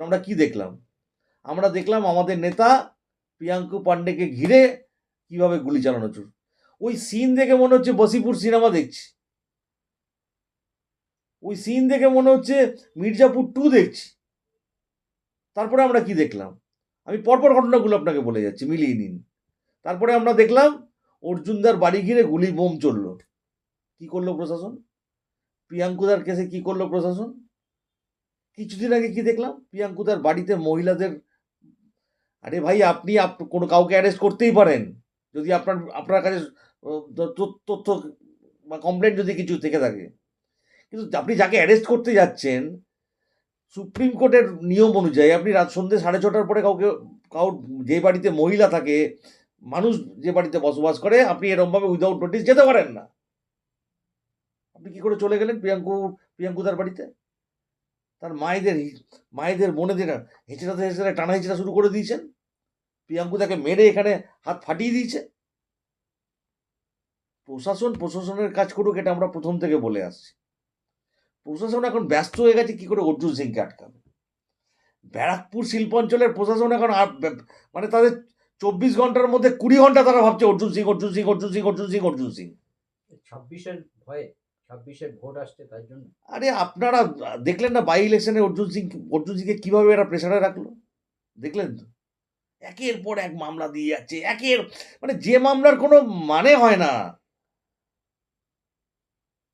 আমরা কি দেখলাম? আমরা দেখলাম আমাদের নেতা প্রিয়াঙ্কু পান্ডেকে ঘিরে কীভাবে গুলি চালানো চুর। ওই সিন দেখে মনে হচ্ছে বসিপুর সিনেমা দেখছি। ওই সিন দেখে মনে হচ্ছে মির্জাপুর টু দেখছি। তারপরে আমরা কি দেখলাম? আমি পরপর ঘটনাগুলো আপনাকে বলে যাচ্ছি, মিলিয়ে নিন। তারপরে আমরা দেখলাম অর্জুনদার বাড়ি ঘিরে গুলি বোম চলল। কি করল প্রশাসন? প্রিয়াঙ্কুদার কেসে কি করল প্রশাসন? কিছুদিন আগে কি দেখলাম? প্রিয়াঙ্কুদার বাড়িতে মহিলাদের, আরে ভাই, আপনি আপ- কোনো কাউকে অ্যারেস্ট করতেই পারেন। যদি আপনার আপনার কাছে তথ্য- তথ্য বা কমপ্লেন যদি কিছু থেকে থাকে। কিন্তু আপনি যাকে অ্যারেস্ট করতে যাচ্ছেন, সুপ্রিম কোর্টের নিয়ম অনুযায়ী আপনি রাত সন্ধ্যে সাড়ে ছটার পরে কাউকে, কাউ, যে বাড়িতে মহিলা থাকে, মানুষ যে বাড়িতে বসবাস করে, আপনি এরমভাবে উইদাউট নোটিস যেতে পারেন না। আপনি কি করে চলে গেলেন প্রিয়াঙ্কু, প্রিয়াঙ্কুদার বাড়িতে? তার মায়েদের মায়েদের বোনেদের হেঁচড়াতে হেঁচড়ে টানা হেঁচড়া শুরু করে দিয়েছেন। প্রিয়াঙ্কু তাকে মেরে এখানে হাত ফাটিয়ে দিয়েছে। প্রশাসন, প্রশাসনের কাজ করুক এটা আমরা প্রথম থেকে বলে আসছি। প্রশাসন এখন ব্যস্ত হয়ে গেছে, কি করে অর্জুন সিংকে আটকাবে? ব্যারাকপুর শিল্পাঞ্চলের প্রশাসন এখন মানে তাদের চব্বিশ ঘণ্টার মধ্যে কুড়ি ঘণ্টা তারা ভাবছে, অর্জুন সিং অর্জুন সিং অর্জুন সিং অর্জুন সিং অর্জুন সিং। ছাব্বিশের ভয়ে ছাব্বিশের ভোট আসছে তার জন্য। আরে আপনারা দেখলেন না বাই ইলেকশনে অর্জুন সিং অর্জুন সিংকে কীভাবে এরা প্রেশারে রাখল? দেখলেন তো? একের পর এক মামলা দিয়ে যাচ্ছে একের মানে যে মামলার কোনো মানে হয় না।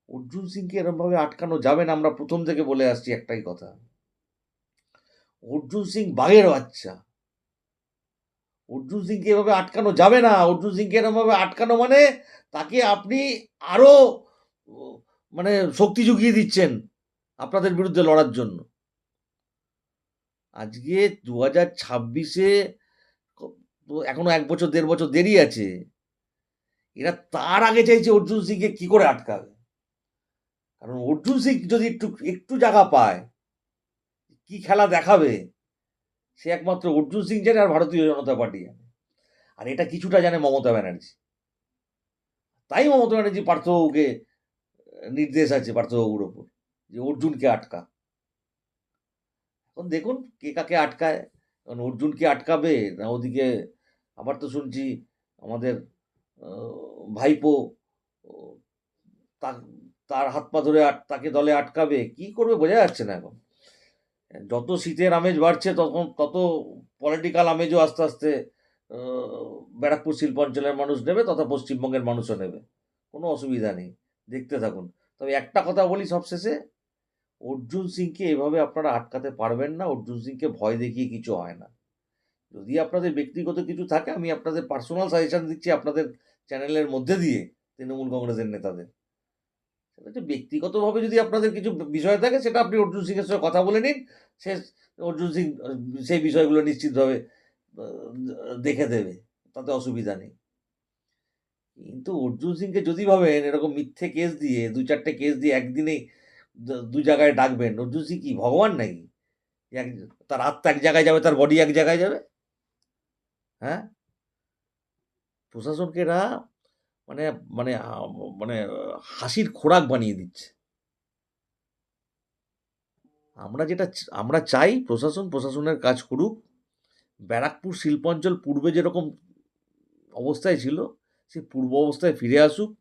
অর্জুন সিংকে এরকম ভাবে আটকানো যাবে না আমরা প্রথম থেকে বলে আসছি একটাই কথা। অর্জুন সিং বাঘের বাচ্চা। অর্জুন সিংকে এভাবে আটকানো যাবে না। অর্জুন সিংকে এরকম ভাবে আটকানো মানে তাকে আপনি আরও উম, মানে শক্তি জুগিয়ে দিচ্ছেন আপনাদের বিরুদ্ধে লড়ার জন্য। আজকে দু হাজার ছাব্বিশে এখনও এক বছর, দেড় বছর দেরি আছে। এরা তার আগে চাইছে অর্জুন সিংকে কি করে আটকাবে? কারণ অর্জুন সিং যদি একটু একটু জায়গা পায়, কি খেলা দেখাবে? সে একমাত্র অর্জুন সিং জানে আর ভারতীয় জনতা পার্টি জানে। আর এটা কিছুটা জানে মমতা ব্যানার্জি। তাই মমতা ব্যানার্জি পার্থবাবুকে নির্দেশ আছে পার্থবাবুর ওপর যে অর্জুনকে আটকা এখন দেখুন কে কাকে আটকায় কারণ অর্জুনকে আটকাবে না ওদিকে আবার তো শুনছি আমাদের ভাইপো, তার হাত পা ধরে তাকে দলে আটকাবে, কি করবে বোঝা যাচ্ছে না এখন। যত শীতের আমেজ বাড়ছে তখন তত পলিটিক্যাল আমেজও আস্তে আস্তে ব্যারাকপুর শিল্পাঞ্চলের মানুষ নেবে তথা পশ্চিমবঙ্গের মানুষও নেবে। কোনো অসুবিধা নেই। দেখতে থাকুন। তবে একটা কথা বলি সবশেষে, অর্জুন সিংকে এভাবে আপনারা আটকাতে পারবেন না, অর্জুন সিংকে ভয় দেখিয়ে কিছু হয় না। যদি আপনাদের ব্যক্তিগত কিছু থাকে, আমি আপনাদের পার্সোনাল সাজেশন দিচ্ছি আপনাদের চ্যানেলের মধ্যে দিয়ে তৃণমূল কংগ্রেসের নেতাদের। সেটা হচ্ছে ব্যক্তিগতভাবে যদি আপনাদের কিছু বিষয় থাকে, সেটা আপনি অর্জুন সিংয়ের সঙ্গে কথা বলে নিন, সে অর্জুন সিং, সেই বিষয়গুলো নিশ্চিতভাবে দেখে দেবে, তাতে অসুবিধা নেই। কিন্তু অর্জুন সিংকে যদি ভাবেন এরকম মিথ্যে কেস দিয়ে, দু চারটে কেস দিয়ে একদিনেই দু- জায়গায় ডাকবেন, অর্জুন সিং কি, ভগবান নাকি? এক, তার আত্মা এক জায়গায় যাবে, তার বডি এক জায়গায় যাবে? হ্যাঁ? প্রশাসনকে এরা মানে মানে মানে হাসির খোরাক বানিয়ে দিচ্ছে। আমরা যেটা আমরা চাই প্রশাসন প্রশাসনের কাজ করুক। ব্যারাকপুর শিল্পাঞ্চল পূর্বে যেরকম অবস্থায় ছিল সেই পূর্ব অবস্থায় ফিরে আসুক।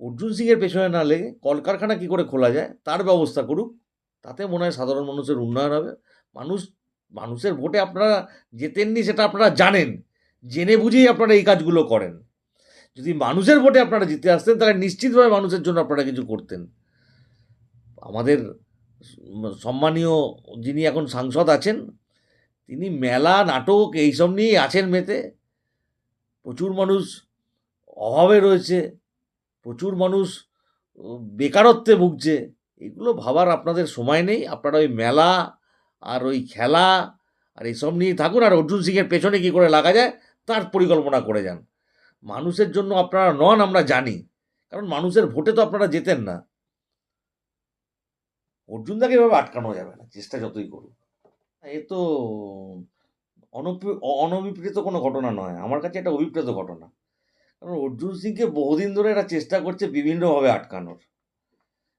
অর্জুন সিংয়ের পেছনে না লেগে কলকারখানা কি করে খোলা যায়, তার ব্যবস্থা করুক। তাতে মনে হয় সাধারণ মানুষের উন্নয়ন হবে। মানুষ, মানুষের ভোটে আপনারা যেতেননি সেটা আপনারা জানেন। জেনে বুঝেই আপনারা এই কাজগুলো করেন। যদি মানুষের ভোটে আপনারা জিতে আসতেন, তাহলে নিশ্চিতভাবে মানুষের জন্য আপনারা কিছু করতেন। আমাদের সম্মানীয় যিনি এখন সাংসদ আছেন, তিনি মেলা, নাটক, এইসব নিয়েই আছেন মেতে। প্রচুর মানুষ অভাবে রয়েছে, প্রচুর মানুষ বেকারত্বে ভুগছে, এগুলো ভাবার আপনাদের সময় নেই। আপনারা ওই মেলা আর ওই খেলা আর এইসব নিয়ে থাকুন। আর অর্জুন সিংয়ের পেছনে কী করে লাগা যায়, তার পরিকল্পনা করে যান। মানুষের জন্য আপনারা নন, আমরা জানি। কারণ মানুষের ভোটে তো আপনারা যেতেন না। অর্জুনদাকে এভাবে আটকানো যাবে না, চেষ্টা যতই করুক। এ তো অনভিপ্রেত কোনো ঘটনা নয়। আমার কাছে এটা অভিপ্রেত ঘটনা। কারণ অর্জুন সিংকে বহুদিন ধরে এরা চেষ্টা করছে বিভিন্নভাবে আটকানোর,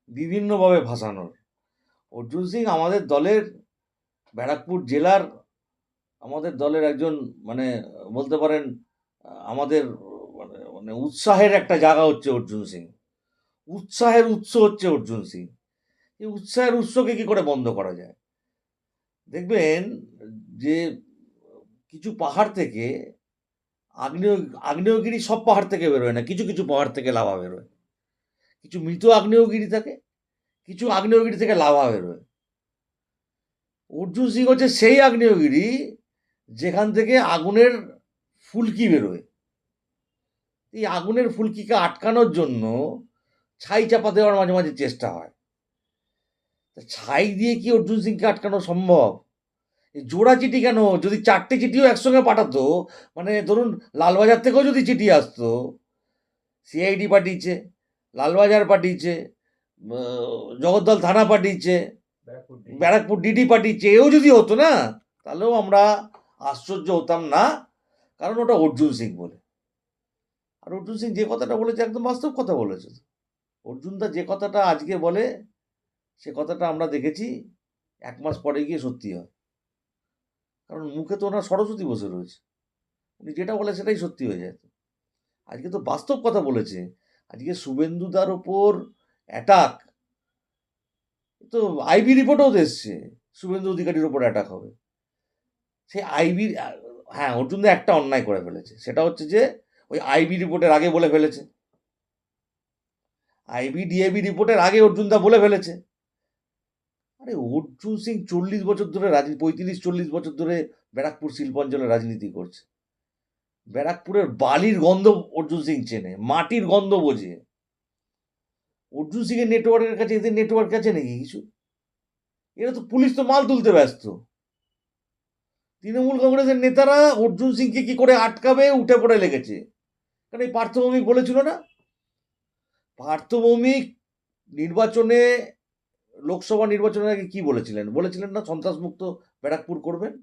বিভিন্নভাবে ভাসানোর। অর্জুন সিং আমাদের দলের ব্যারাকপুর জেলার, আমাদের দলের একজন মানে বলতে পারেন, আমাদের মানে মানে উৎসাহের একটা জায়গা হচ্ছে অর্জুন সিং। উৎসাহের উৎস হচ্ছে অর্জুন সিং। এই উৎসাহের উৎসকে কি করে বন্ধ করা যায়? দেখবেন যে কিছু পাহাড় থেকে আগ্নেয়, আগ্নেয়গিরি সব পাহাড় থেকে বেরোয় না, কিছু কিছু পাহাড় থেকে লাভা বেরোয়। কিছু মৃত আগ্নেয়গিরি থাকে, কিছু আগ্নেয়গিরি থেকে লাভা বেরোয়। অর্জুন সিং হচ্ছে সেই আগ্নেয়গিরি যেখান থেকে আগুনের ফুলকি বেরোয়। এই আগুনের ফুলকিকে আটকানোর জন্য ছাই চাপা দেওয়ার মাঝে মাঝে চেষ্টা হয়। ছাই দিয়ে কি অর্জুন সিংকে আটকানো সম্ভব? জোড়া চিঠি কেন? যদি চারটে চিঠিও একসঙ্গে পাঠাতো মানে ধরুন লালবাজার থেকেও যদি চিঠি আসতো সিআইডি পাঠিয়েছে লালবাজার পাঠিয়েছে জগদ্দল থানা পাঠিয়েছে ব্যারাকপুর ডিডি পাঠিয়েছে এও যদি হতো না তাহলেও আমরা আশ্চর্য হতাম না। কারণ ওটা অর্জুন সিং বলে। আর অর্জুন সিং যে কথাটা বলেছে একদম বাস্তব কথা বলেছে। তো। অর্জুনদা যে কথাটা আজকে বলে সে কথাটা আমরা দেখেছি এক মাস পরে গিয়ে সত্যি হয়। কারণ মুখে তো ওনার সরস্বতী বসে রয়েছে। উনি যেটা বলে সেটাই সত্যি হয়ে যায়। আজকে তো বাস্তব কথা বলেছে। আজকে শুভেন্দুদার ওপর অ্যাটাক তো আইবি রিপোর্টও এসছে। শুভেন্দু অধিকারীর ওপর অ্যাটাক হবে। সেই আইবি হ্যাঁ অর্জুনদা একটা অন্যায় করে ফেলেছে। সেটা হচ্ছে যে, ওই আইবি রিপোর্টের আগে বলে ফেলেছে। আইবি ডিএবি রিপোর্টের আগে অর্জুনদা বলে ফেলেছে। আরে অর্জুন সিং চল্লিশ বছর ধরে রাজনীতি পঁয়ত্রিশ, চল্লিশ বছর ধরে ব্যারাকপুর শিল্পাঞ্চলে রাজনীতি করছে। ব্যারাকপুরের বালির গন্ধ অর্জুন সিং চেনে, মাটির গন্ধ বোঝে। অর্জুন সিং এর নেটওয়ার্কের কাছে, এদের নেটওয়ার্ক আছে নাকি কিছু। এরা তো পুলিশ তো মাল তুলতে ব্যস্ত। তৃণমূল কংগ্রেসের নেতারা অর্জুন সিংকে কি করে আটকাবে, উঠে পড়ে লেগেছে? কারণ এই পার্থভৌমিক বলেছিল না? পার্থভৌমিক নির্বাচনে লোকসভা নির্বাচনের আগে কি বলেছিলেন? বলেছিলেন না সন্ত্রাসমুক্ত ব্যারাকপুর করবেন?